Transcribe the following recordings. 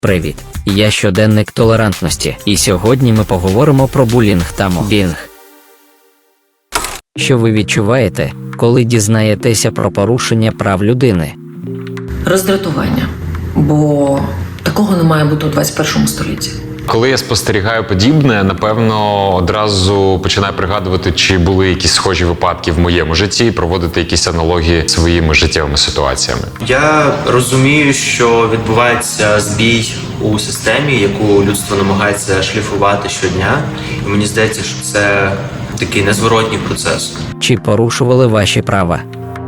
Привіт! Я щоденник толерантності, і сьогодні ми поговоримо про булінг та мобінг. Що ви відчуваєте, коли дізнаєтеся про порушення прав людини? Роздратування. Бо такого не має бути у 21 столітті. Коли я спостерігаю подібне, напевно, одразу починаю пригадувати, чи були якісь схожі випадки в моєму житті, і проводити якісь аналогії своїми життєвими ситуаціями. Я розумію, що відбувається збій у системі, яку людство намагається шліфувати щодня, і мені здається, що це такий незворотній процес. Чи порушували ваші права?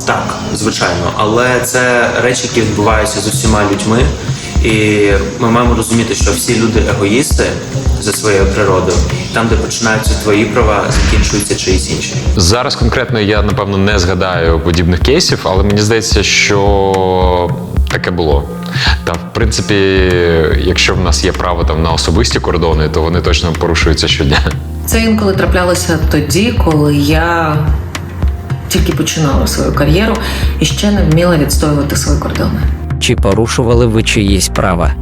Так, звичайно, але це речі, які відбуваються з усіма людьми, і ми маємо розуміти, що всі люди егоїсти за своєю природою. Там, де починаються твої права, закінчуються чиїсь інші. Зараз конкретно я напевно не згадаю подібних кейсів, але мені здається, що таке було. Та в принципі, якщо в нас є право там на особисті кордони, то вони точно порушуються щодня. Це інколи траплялося тоді, коли я тільки починала свою кар'єру і ще не вміла відстоювати свої кордони. Чи порушували ви чиїсь права?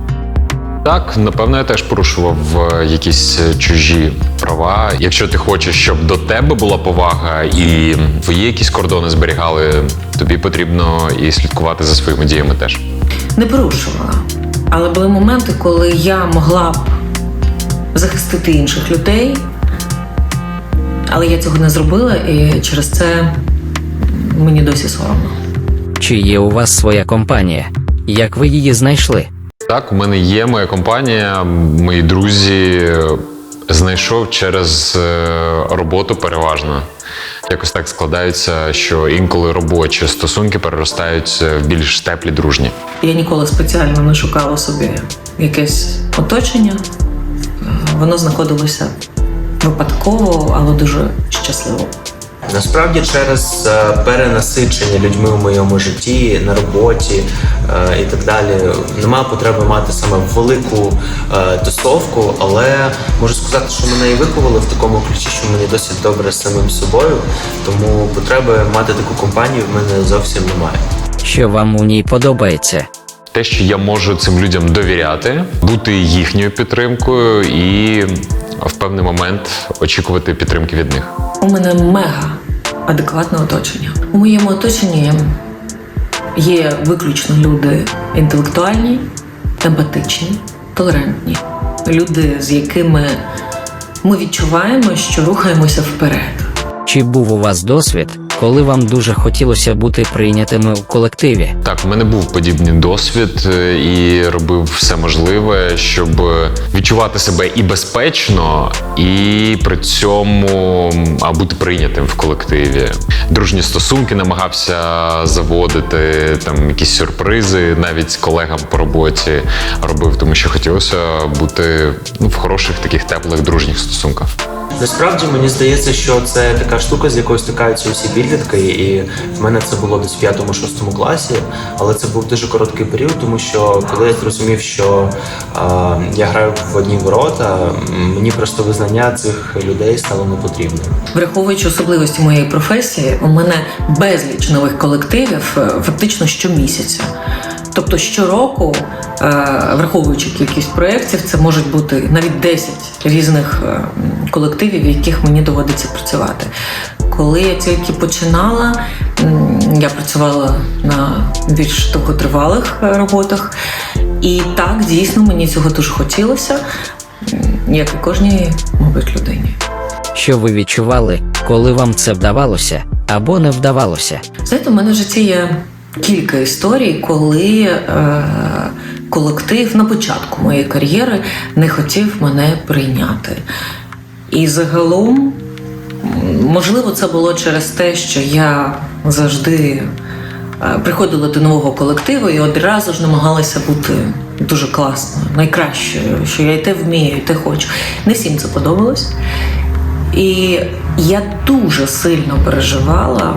Так, напевно, я теж порушував е, якісь е, чужі права. Якщо ти хочеш, щоб до тебе була повага і твої якісь кордони зберігали, тобі потрібно і слідкувати за своїми діями теж. Не порушувала. Але були моменти, коли я могла б захистити інших людей, але я цього не зробила, і через це мені досі соромно. Чи є у вас своя компанія? Як ви її знайшли? Так, у мене є моя компанія, мої друзі. Знайшов через е, роботу переважно. Якось так складається, що інколи робочі стосунки переростають в більш теплі дружні. Я ніколи спеціально не шукала собі якесь оточення. Е, Воно знаходилося випадково, але дуже щасливо. Насправді через е, перенасичення людьми в моєму житті, на роботі е, і так далі, немає потреби мати саме велику е, тусовку, але можу сказати, що мене і виховали в такому ключі, що мені досить добре з самим собою, тому потреби мати таку компанію в мене зовсім немає. Що вам у ній подобається? Те, що я можу цим людям довіряти, бути їхньою підтримкою і в певний момент очікувати підтримки від них. У мене мега адекватне оточення. У моєму оточенні є виключно люди інтелектуальні, емпатичні, толерантні, люди, з якими ми відчуваємо, що рухаємося вперед. Чи був у вас досвід, коли вам дуже хотілося бути прийнятими у колективі? Так, у мене був подібний досвід е, і робив все можливе, щоб відчувати себе і безпечно, і при цьому а, бути прийнятим в колективі. Дружні стосунки намагався заводити, там якісь сюрпризи, навіть колегам по роботі робив, тому що хотілося бути ну, в хороших таких теплих дружніх стосунках. Насправді мені здається, що це така штука, з якою стикаються усі підлітки, і в мене це було десь в 5-6 класі, але це був дуже короткий період, тому що коли я зрозумів, що а, я граю в одні ворота, мені просто визнання цих людей стало не потрібним. Враховуючи особливості моєї професії, у мене безліч нових колективів е, фактично щомісяця. Тобто щороку, е, враховуючи кількість проєктів, це можуть бути навіть 10 різних е, колективів, в яких мені доводиться працювати. Коли я тільки починала, я працювала на більш довготривалих е, роботах, і так дійсно мені цього дуже хотілося, як і кожній, мабуть, людині. Що ви відчували, коли вам це вдавалося або не вдавалося? Знаєте, у мене в житті є кілька історій, коли е, колектив на початку моєї кар'єри не хотів мене прийняти. І загалом, можливо, це було через те, що я завжди е, приходила до нового колективу і одразу ж намагалася бути дуже класною, найкращою, що я і те вмію, і те хочу. Не всім це подобалось. І я дуже сильно переживала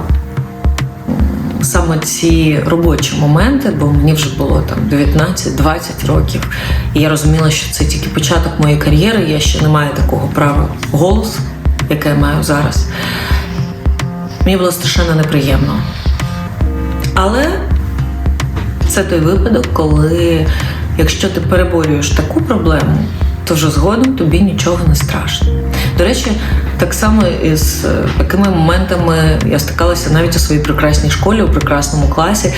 саме ці робочі моменти, бо мені вже було там 19-20 років. І я розуміла, що це тільки початок моєї кар'єри. Я ще не маю такого права голосу, яке я маю зараз. Мені було страшенно неприємно. Але це той випадок, коли якщо ти переборюєш таку проблему, то вже згодом тобі нічого не страшно. До речі, так само із е, такими моментами я стикалася навіть у своїй прекрасній школі, у прекрасному класі,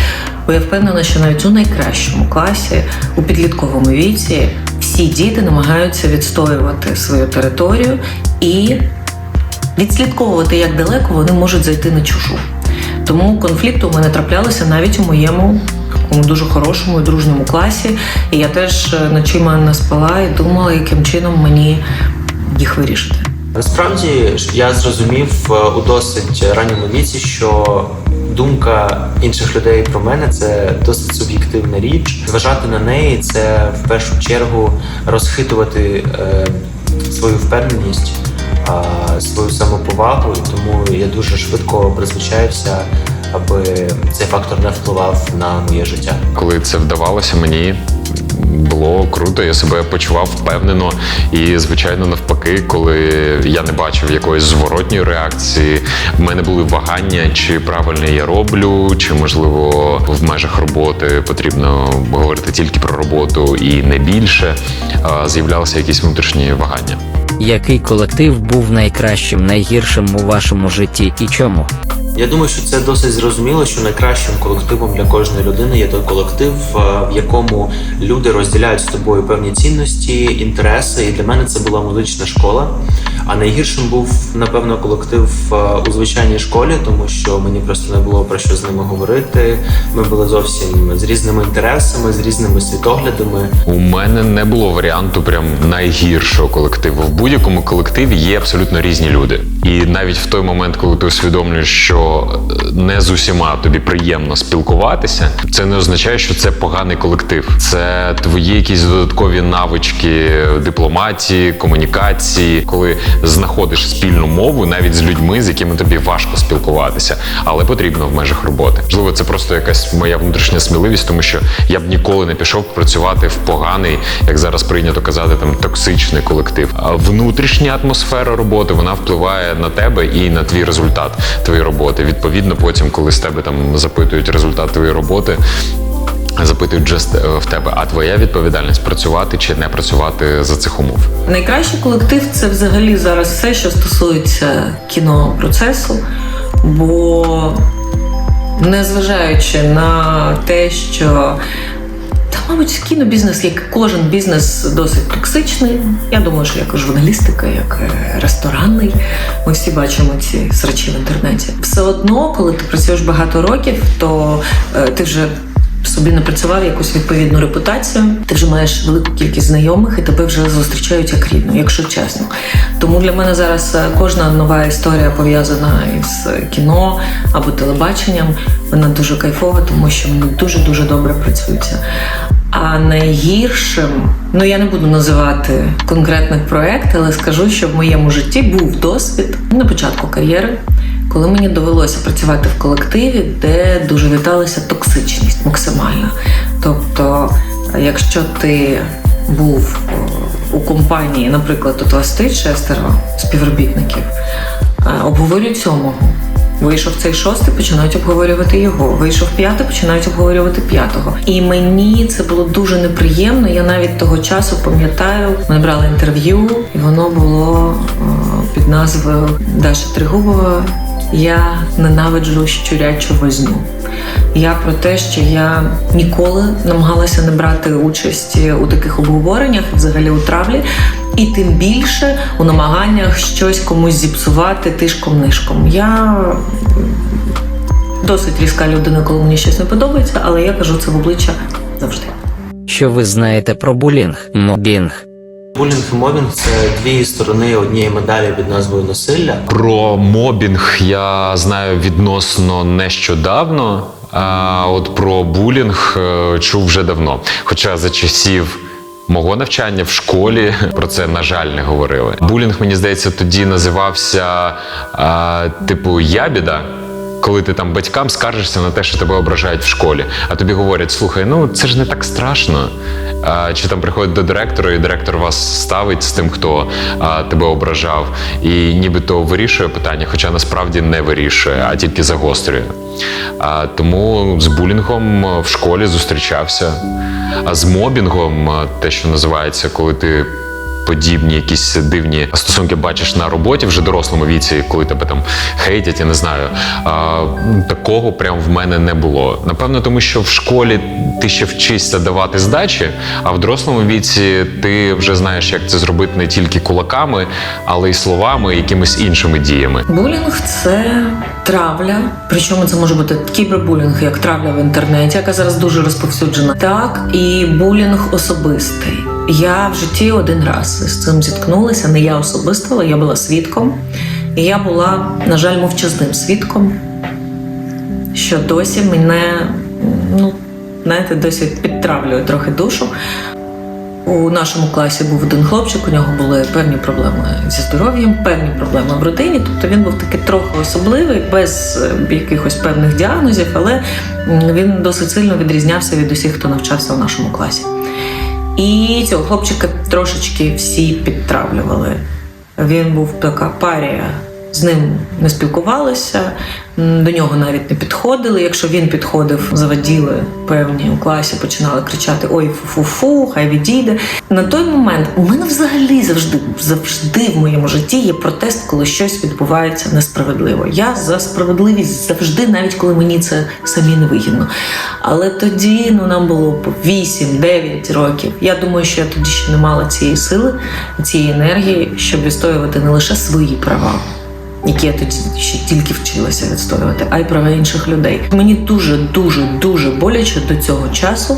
бо я впевнена, що навіть у найкращому класі, у підлітковому віці, всі діти намагаються відстоювати свою територію і відслідковувати, як далеко вони можуть зайти на чужу. Тому конфлікти у мене траплялися навіть у моєму такому дуже хорошому і дружньому класі. І я теж е, ночима не спала і думала, яким чином мені їх вирішити. Насправді ж я зрозумів е, у досить ранньому віці, що думка інших людей про мене це досить суб'єктивна річ. Зважати на неї це в першу чергу розхитувати е, свою впевненість, е, свою самоповагу. І тому я дуже швидко призвичаюся, аби цей фактор не впливав на моє життя. Коли це вдавалося, мені було круто, я себе почував впевнено. І, звичайно, навпаки, коли я не бачив якоїсь зворотньої реакції, в мене були вагання, чи правильно я роблю, чи можливо в межах роботи потрібно говорити тільки про роботу і не більше. З'являлися якісь внутрішні вагання. Який колектив був найкращим, найгіршим у вашому житті і чому? Я думаю, що це досить зрозуміло, що найкращим колективом для кожної людини є той колектив, е, в якому люди розділяють з тобою певні цінності, інтереси. І для мене це була музична школа. А найгіршим був, напевно, колектив е, у звичайній школі, тому що мені просто не було про що з ними говорити. Ми були зовсім з різними інтересами, з різними світоглядами. У мене не було варіанту прям найгіршого колективу. В будь-якому колективі є абсолютно різні люди. І навіть в той момент, коли ти усвідомлюєш, що е, не з усіма тобі приємно спілкуватися, це не означає, що це поганий колектив. Це твої якісь додаткові навички дипломатії, комунікації, коли знаходиш спільну мову навіть з людьми, з якими тобі важко спілкуватися, але потрібно в межах роботи. Можливо, це просто якась моя внутрішня сміливість, тому що я б ніколи не пішов працювати в поганий, як зараз прийнято казати, там токсичний колектив. А внутрішня атмосфера роботи вона впливає на тебе і на твій результат твоєї роботи. Відповідно, потім, коли з тебе там запитують результат твоєї роботи. Запитують вже в тебе, а твоя відповідальність працювати чи не працювати за цих умов. Найкращий колектив це взагалі зараз все, що стосується кінопроцесу, бо незважаючи на те, що мабуть, кінобізнес, як кожен бізнес, досить токсичний. Я думаю, що як журналістика, як ресторанний. Ми всі бачимо ці срачі в інтернеті. Все одно, коли ти працюєш багато років, то е, ти вже собі напрацював якусь відповідну репутацію, ти вже маєш велику кількість знайомих і тебе вже зустрічають як рідну, якщо чесно. Тому для мене зараз е, кожна нова історія пов'язана із кіно або телебаченням. Вона дуже кайфова, тому що мені дуже дуже добре працюється. А найгіршим, ну я не буду називати конкретний проект, але скажу, що в моєму житті був досвід на початку кар'єри, коли мені довелося працювати в колективі, де дуже віталася токсичність максимальна. Тобто, якщо ти був у компанії, наприклад, тут вас стоїть шестеро співробітників, е, обговорюють сьомого. Вийшов цей шостий, починають обговорювати його. Вийшов п'ятий, починають обговорювати п'ятого. І мені це було дуже неприємно. Я навіть того часу пам'ятаю, ми брали інтерв'ю, і воно було е, під назвою Даша Тригубова. Я ненавиджу щурячу возню. Я про те, що я ніколи намагалася не брати участі у таких обговореннях, взагалі у травлі, і тим більше у намаганнях щось комусь зіпсувати тишком-нишком. Я досить різка людина, коли мені щось не подобається, але я кажу це в обличчя завжди. Що ви знаєте про булінг, мобінг? Булінг і мобінг це дві сторони однієї медалі під назвою насилля. Про мобінг я знаю відносно нещодавно. А от про булінг е, чув вже давно. Хоча за часів мого навчання в школі про це, на жаль, не говорили. Булінг, мені здається, тоді називався а, типу ябіда. Коли ти там батькам скаржишся на те, що тебе ображають в школі, а тобі говорять: слухай, ну це ж не так страшно. А, чи там приходять до директора, і директор вас ставить з тим, хто а, тебе ображав, і нібито вирішує питання, хоча насправді не вирішує, а тільки загострює. А, тому з булінгом в школі зустрічався. А з мобінгом, те, що називається, коли ти подібні якісь дивні стосунки бачиш на роботі вже дорослому віці, коли тебе там хейтять, я не знаю. А, такого прям в мене не було. Напевно, тому що в школі ти ще вчишся давати здачі, а в дорослому віці ти вже знаєш, як це зробити не тільки кулаками, але й словами, якимись іншими діями. Булінг це травля, причому це може бути кібербулінг, як травля в інтернеті, яка зараз дуже розповсюджена. Так, і булінг особистий. Я в житті один раз з цим зіткнулася, не я особисто, але я була свідком. І я була, на жаль, мовчазним свідком, що досі мене, ну, знаєте, досі підтравлює трохи душу. У нашому класі був один хлопчик, у нього були певні проблеми зі здоров'ям, певні проблеми в родині. Тобто він був такий трохи особливий, без е, якихось певних діагнозів, але він досить сильно відрізнявся від усіх, хто навчався в нашому класі. І цього хлопчика трошечки всі підтравлювали. Він був така парія. З ним не спілкувалися, до нього навіть не підходили. Якщо він підходив, заваділи певні у класі, починали кричати Ой, фу-фу-фу, хай відійде. На той момент у мене взагалі завжди, завжди в моєму житті є протест, коли щось відбувається несправедливо. Я за справедливість завжди, навіть коли мені це самі не вигідно. Але тоді ну нам було по 8-9 років. Я думаю, що я тоді ще не мала цієї сили, цієї енергії, щоб відстоювати не лише свої права. Які я тоді ще тільки вчилася відстоювати, а й права інших людей. Мені дуже, дуже, дуже боляче до цього часу,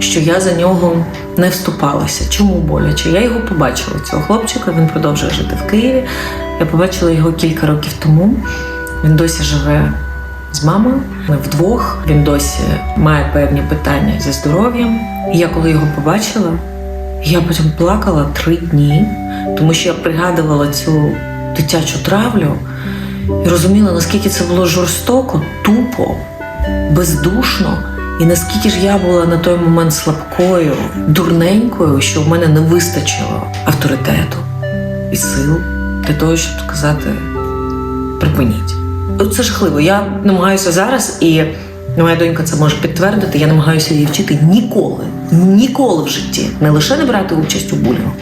що я за нього не вступалася. Чому боляче? Я його побачила, цього хлопчика. Він продовжує жити в Києві. Я побачила його кілька років тому. Він досі живе з мамою. Ми вдвох. Він досі має певні питання зі здоров'ям. І я коли його побачила, я потім плакала три дні, тому що я пригадувала цю дитячу травлю і розуміла, наскільки це було жорстоко, тупо, бездушно, і наскільки ж я була на той момент слабкою, дурненькою, що в мене не вистачило авторитету і сил для того, щоб сказати припиніть. Це жахливо. Я намагаюся зараз, і моя донька це може підтвердити. Я намагаюся її вчити ніколи, ніколи в житті не лише не брати участь у булінгу,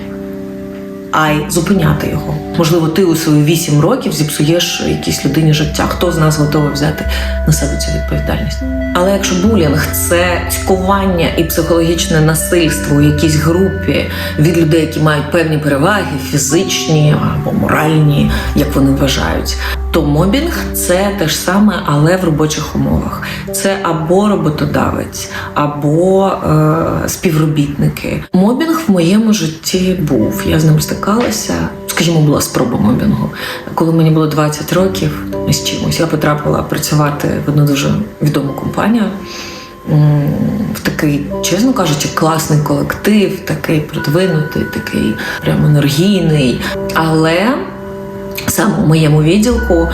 а й зупиняти його. Можливо, ти у свої вісім років зіпсуєш якійсь людині життя. Хто з нас готовий взяти на себе цю відповідальність? Але якщо булінг це цькування і психологічне насильство у якійсь групі від людей, які мають певні переваги, фізичні або моральні, як вони вважають, то мобінг це те ж саме, але в робочих умовах. Це або роботодавець, або е, співробітники. Мобінг в моєму житті був. Я з ним стикалася. Скажімо, була спроба мобінгу. Коли мені було 20 років з чимось, я потрапила працювати в одну дуже відому компанію. В такий, чесно кажучи, класний колектив, такий продвинутий, такий прям енергійний. Але Саме у моєму відділку е,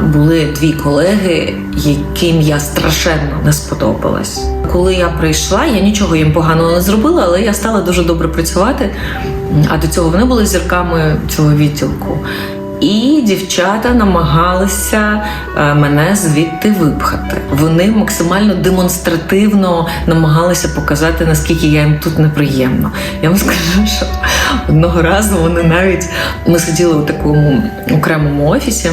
були дві колеги, яким я страшенно не сподобалась. Коли я прийшла, я нічого їм поганого не зробила, але я стала дуже добре працювати. А до цього вони були зірками цього відділку. І дівчата намагалися е, мене звідти випхати. Вони максимально демонстративно намагалися показати, наскільки я їм тут неприємна. Я вам скажу, що одного разу вони навіть ми сиділи у такому окремому офісі,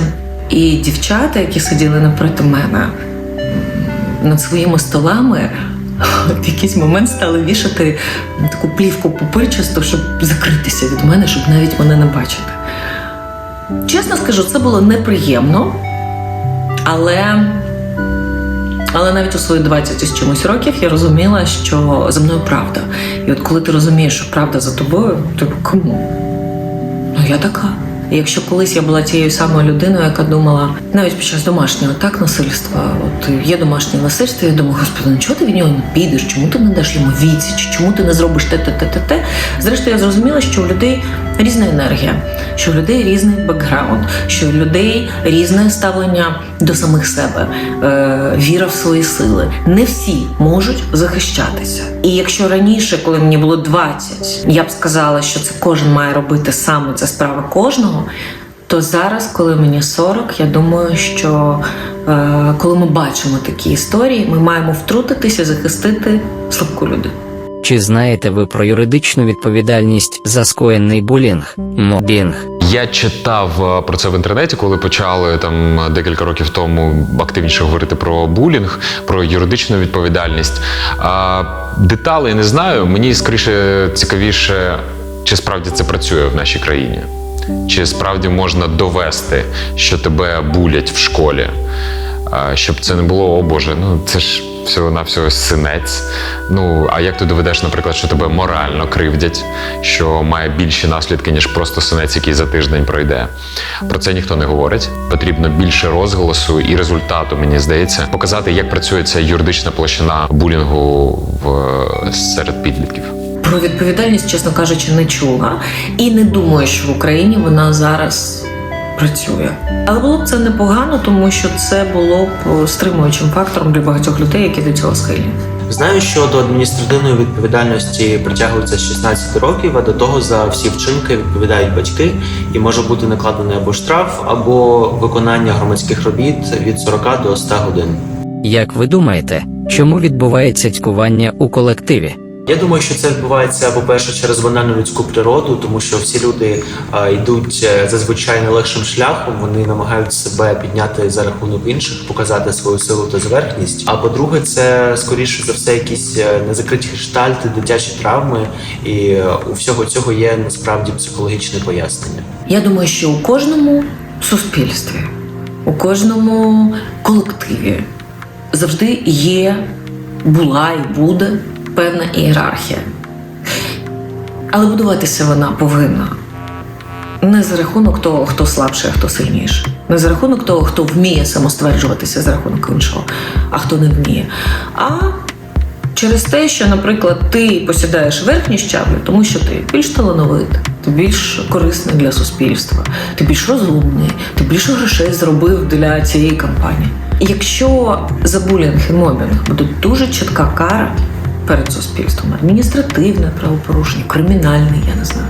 і дівчата, які сиділи напроти мене над своїми столами. В якийсь момент стали вішати таку плівку пупирчасту, щоб закритися від мене, щоб навіть мене не бачити. Чесно скажу, це було неприємно, але, але навіть у свої 20 із чимось років я розуміла, що за мною правда. І от коли ти розумієш, що правда за тобою, то кому? Ну я така. І якщо колись я була тією самою людиною, яка думала, навіть під час домашнього так насильства, от є домашнє насильство, я думаю, господи, ну чого ти від нього не підеш? Чому ти не даш йому відсіч? Чому ти не зробиш те, те, те, те, те? Зрештою, я зрозуміла, що у людей різна енергія, що у людей різний бекграунд, що у людей різне ставлення до самих себе, е, віра в свої сили. Не всі можуть захищатися. І якщо раніше, коли мені було 20, я б сказала, що це кожен має робити саме це справа кожного. То зараз, коли мені 40, я думаю, що е, коли ми бачимо такі історії, ми маємо втрутитися, захистити слабку людину. Чи знаєте ви про юридичну відповідальність за скоєний булінг? Мобінг. Я читав е, про це в інтернеті, коли почали там декілька років тому активніше говорити про булінг, про юридичну відповідальність. А, деталей не знаю. Мені скоріше цікавіше, чи справді це працює в нашій країні. Чи справді можна довести, що тебе булять в школі? Щоб це не було, о Боже, ну це ж всього-навсього синець. Ну, а як ти доведеш, наприклад, що тебе морально кривдять, що має більші наслідки, ніж просто синець, який за тиждень пройде? Про це ніхто не говорить. Потрібно більше розголосу і результату, мені здається, показати, як працює ця юридична площина булінгу в серед підлітків. Про відповідальність, чесно кажучи, не чула і не думаю, що в Україні вона зараз працює. Але було б це непогано, тому що це було б стримуючим фактором для багатьох людей, які до цього схильні. Знаю, що до адміністративної відповідальності притягуються з 16 років, а до того за всі вчинки відповідають батьки, і може бути накладений або штраф, або виконання громадських робіт від 40 до 100 годин. Як ви думаєте, чому відбувається цькування у колективі? Я думаю, що це відбувається, по-перше, через банальну людську природу, тому що всі люди а, йдуть е, зазвичай найлегшим шляхом. Вони намагаються себе підняти за рахунок інших, показати свою силу та зверхність. А по-друге, це скоріше за все якісь е, незакриті гештальти, дитячі травми, і е, у всього цього є насправді психологічне пояснення. Я думаю, що у кожному суспільстві, у кожному колективі завжди є, була і буде певна ієрархія. Але будуватися вона повинна не за рахунок того, хто слабший, а хто сильніший. Не за рахунок того, хто вміє самостверджуватися за рахунок іншого, а хто не вміє. А через те, що, наприклад, ти посідаєш верхні щаблі, тому що ти більш талановитий, ти більш корисний для суспільства, ти більш розумний, ти більше грошей зробив для цієї кампанії. Якщо за булінг і мобінг буде дуже чітка кара перед суспільством, адміністративне правопорушення, кримінальне, я не знаю.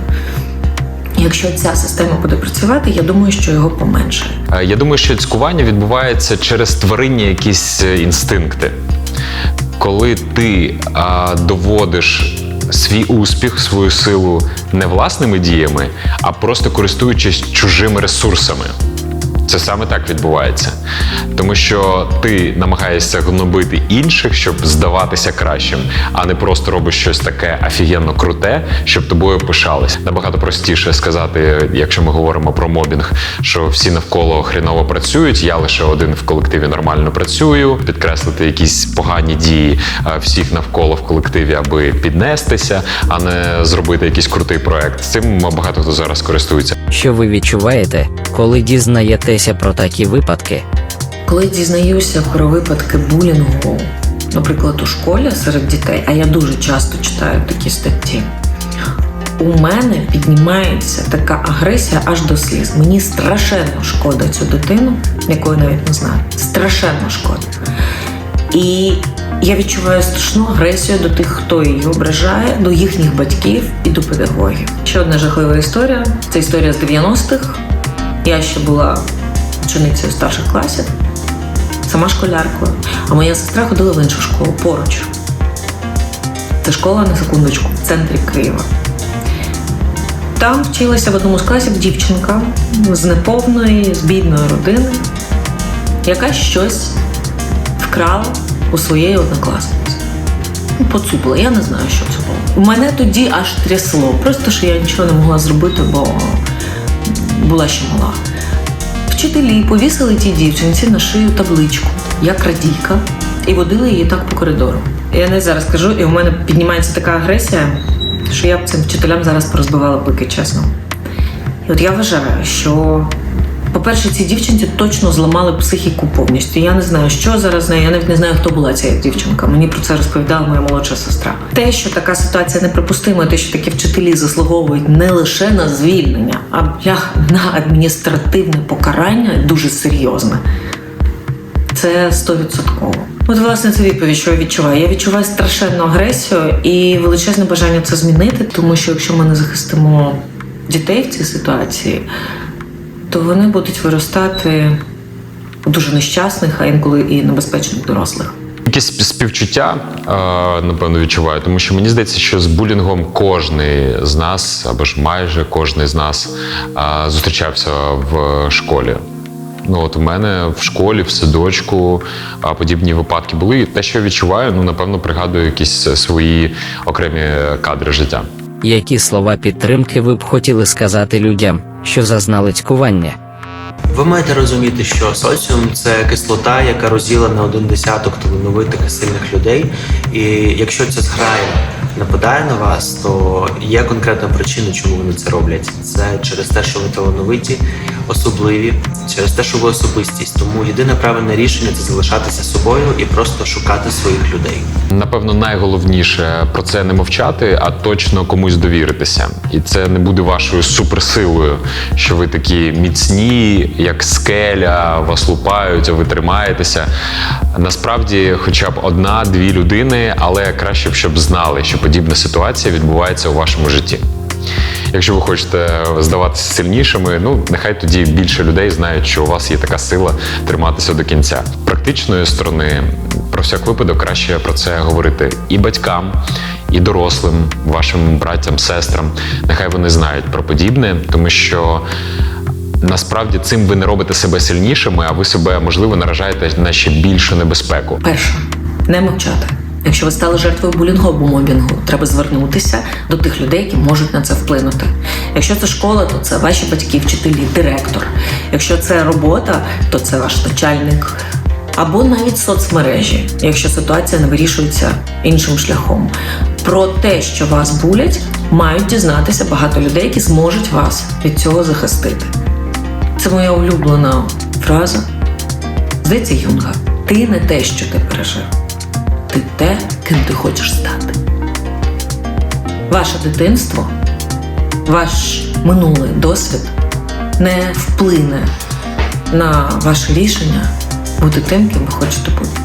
Якщо ця система буде працювати, я думаю, що його поменшає. Е, Я думаю, що цькування відбувається через тваринні якісь е, інстинкти. Коли ти а, доводиш свій успіх, свою силу не власними діями, а просто користуючись чужими ресурсами. Це саме так відбувається. Тому що ти намагаєшся гнобити інших, щоб здаватися кращим, а не просто робиш щось таке офігенно круте, щоб тобою пишались. Набагато простіше сказати, якщо ми говоримо про мобінг, що всі навколо хріново працюють, я лише один в колективі нормально працюю, підкреслити якісь погані дії е, всіх навколо в колективі, аби піднестися, а не зробити якийсь крутий проект. Цим багато хто зараз користується. Що ви відчуваєте, коли дізнаєтеся про такі випадки? Коли дізнаюся про випадки булінгу, наприклад, у школі серед дітей, а я дуже часто читаю такі статті, у мене піднімається така агресія аж до сліз. Мені страшенно шкода цю дитину, якої навіть не знаю. Страшенно шкода. І я відчуваю страшну агресію до тих, хто її ображає, до їхніх батьків і до педагогів. Ще одна жахлива історія. Це історія з 90-х. Я ще була ученицею старших класів, сама школяркою. А моя сестра ходила в іншу школу поруч. Це школа на секундочку в центрі Києва. Там вчилася в одному з класів дівчинка з неповної, з бідної родини, яка щось вкрала у своєї однокласниці. Ну, Поцупила, я не знаю, що це було. Мене тоді аж трясло, просто що я нічого не могла зробити, бо була ще мала. Вчителі повісили тій дівчинці на шию табличку Я крадійка і водили її так по коридору. Я не зараз кажу, і у мене піднімається така агресія, що я б цим вчителям зараз порозбивала бики, чесно. І от я вважаю, що По-перше, цій дівчинці точно зламали психіку повністю. Я не знаю, що зараз з нею. Я навіть не знаю, хто була ця дівчинка. Мені про це розповідала моя молодша сестра. Те, що така ситуація неприпустима, те, що такі вчителі заслуговують не лише на звільнення, на адміністративне покарання дуже серйозне. Це стовідсотково. От, власне, це відповідь, що я відчуваю. Я відчуваю страшенну агресію і величезне бажання це змінити, тому що якщо ми не захистимо дітей в цій ситуації, то вони будуть виростати дуже нещасних, а інколи і небезпечних дорослих. Якесь співчуття, е, напевно, відчуваю, тому що мені здається, що з булінгом кожний з нас, або ж майже кожний з нас е, зустрічався в школі. Ну, от у мене в школі, в садочку подібні випадки були. Те, що я відчуваю, ну напевно, пригадую якісь свої окремі кадри життя. Які слова підтримки ви б хотіли сказати людям, що зазнали цькування? Ви маєте розуміти, що соціум це кислота, яка розділа на один десяток талановитих і сильних людей. І якщо ця зграя нападає на вас, то є конкретна причина, чому вони це роблять. Це через те, що ви талановиті, особливі, через те, що ви особистість. Тому єдине правильне рішення це залишатися собою і просто шукати своїх людей. Напевно, найголовніше про це не мовчати, а точно комусь довіритися. І це не буде вашою суперсилою, що ви такі міцні, як скеля, вас лупають, а ви тримаєтеся. Насправді, хоча б одна-дві людини, але краще б щоб знали, що подібна ситуація відбувається у вашому житті. Якщо ви хочете здаватися сильнішими, ну нехай тоді більше людей знають, що у вас є така сила триматися до кінця. Практичної сторони, про всяк випадок, краще про це говорити і батькам, і дорослим, вашим братям, сестрам. Нехай вони знають про подібне, тому що насправді цим ви не робите себе сильнішими, а ви себе можливо наражаєте на ще більшу небезпеку. Перше, не мовчати. Якщо ви стали жертвою булінгу або мобінгу, треба звернутися до тих людей, які можуть на це вплинути. Якщо це школа, то це ваші батьки, вчителі, директор. Якщо це робота, то це ваш начальник. Або навіть соцмережі, якщо ситуація не вирішується іншим шляхом. Про те, що вас булять, мають дізнатися багато людей, які зможуть вас від цього захистити. Це моя улюблена фраза. Здається, Юнга, ти не те, що ти пережив. Ти те, ким ти хочеш стати. Ваше дитинство, ваш минулий досвід не вплине на ваше рішення бути тим, ким ви хочете бути.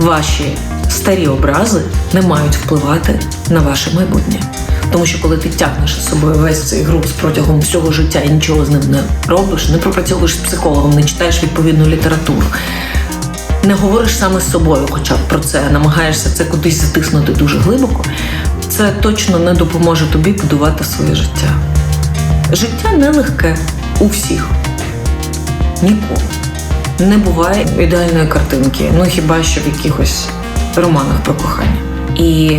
Ваші старі образи не мають впливати на ваше майбутнє. Тому що коли ти тягнеш з собою весь цей груз протягом всього життя і нічого з ним не робиш, не пропрацьовуєш з психологом, не читаєш відповідну літературу, не говориш саме з собою, хоча б про це, намагаєшся це кудись затиснути дуже глибоко, це точно не допоможе тобі будувати своє життя. Життя нелегке у всіх. Ніколи. Не буває ідеальної картинки, ну хіба що в якихось романах про кохання. І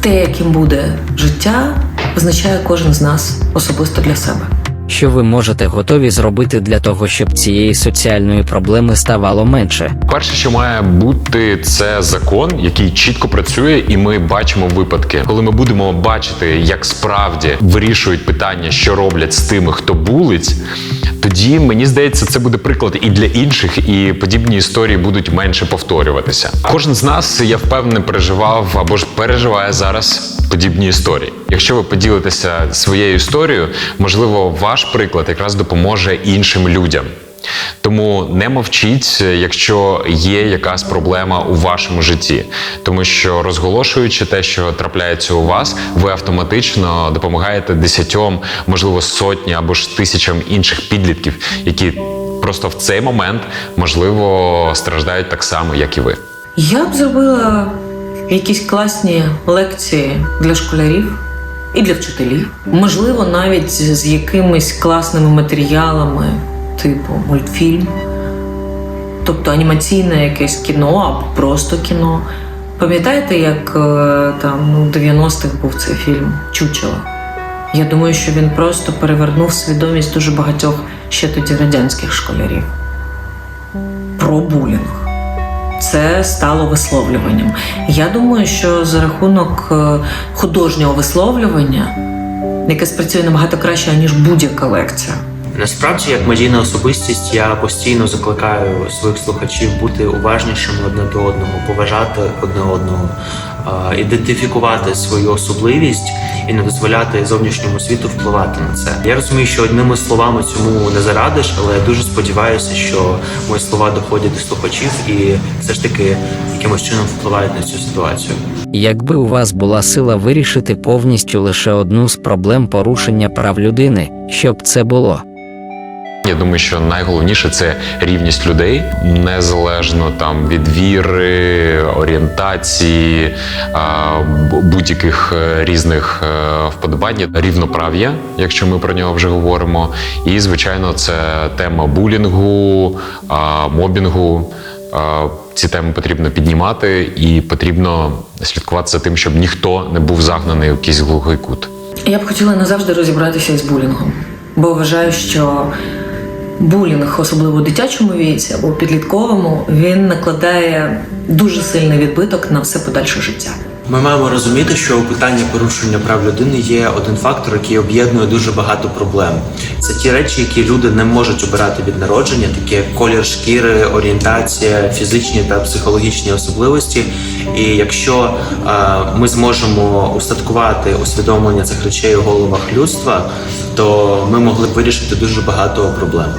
те, яким буде життя, визначає кожен з нас особисто для себе. Що ви можете готові зробити для того, щоб цієї соціальної проблеми ставало менше? Перше, що має бути, це закон, який чітко працює, і ми бачимо випадки. Коли ми будемо бачити, як справді вирішують питання, що роблять з тими, хто булить. Тоді мені здається, це буде приклад і для інших, і подібні історії будуть менше повторюватися. Кожен з нас, я впевнений, переживав або ж переживає зараз подібні історії. Якщо ви поділитеся своєю історією, можливо, ваш приклад якраз допоможе іншим людям. Тому не мовчіть, якщо є якась проблема у вашому житті, тому що розголошуючи те, що трапляється у вас, ви автоматично допомагаєте десятьом, можливо, сотні або ж тисячам інших підлітків, які просто в цей момент можливо страждають так само, як і ви. Я б зробила якісь класні лекції для школярів і для вчителів. Можливо, навіть з якимись класними матеріалами, типу мультфільм, тобто анімаційне якесь кіно або просто кіно. Пам'ятаєте, як е, там ну, 90-х був цей фільм Чучело? Я думаю, що він просто перевернув свідомість дуже багатьох ще тоді радянських школярів про булінг це стало висловлюванням. Я думаю, що за рахунок е, художнього висловлювання, яке спрацює набагато краще, ніж будь-яка лекція, Насправді, як медійна особистість, я постійно закликаю своїх слухачів бути уважнішими одне до одного, поважати одне одного, ідентифікувати свою особливість і не дозволяти зовнішньому світу впливати на це. Я розумію, що одними словами цьому не зарадиш, але я дуже сподіваюся, що мої слова доходять до слухачів і все ж таки якимось чином впливають на цю ситуацію. Якби у вас була сила вирішити повністю лише одну з проблем порушення прав людини, що б це було? Я думаю, що найголовніше це рівність людей, незалежно там від віри, орієнтації, будь-яких е, різних е, вподобань, рівноправ'я, якщо ми про нього вже говоримо. І звичайно, це тема булінгу, мобінгу. Ці теми потрібно піднімати, і потрібно слідкувати за тим, щоб ніхто не був загнаний у якийсь глухий кут. Я б хотіла назавжди розібратися із булінгом, бо вважаю, що булінг, особливо у дитячому віці або підлітковому, він накладає дуже сильний відбиток на все подальше життя. Ми маємо розуміти, що у питанні порушення прав людини є один фактор, який об'єднує дуже багато проблем. Це ті речі, які люди не можуть обирати від народження, такі як колір шкіри, орієнтація, фізичні та психологічні особливості. І якщо е, ми зможемо устаткувати усвідомлення цих речей у головах людства, то ми могли б вирішити дуже багато проблем.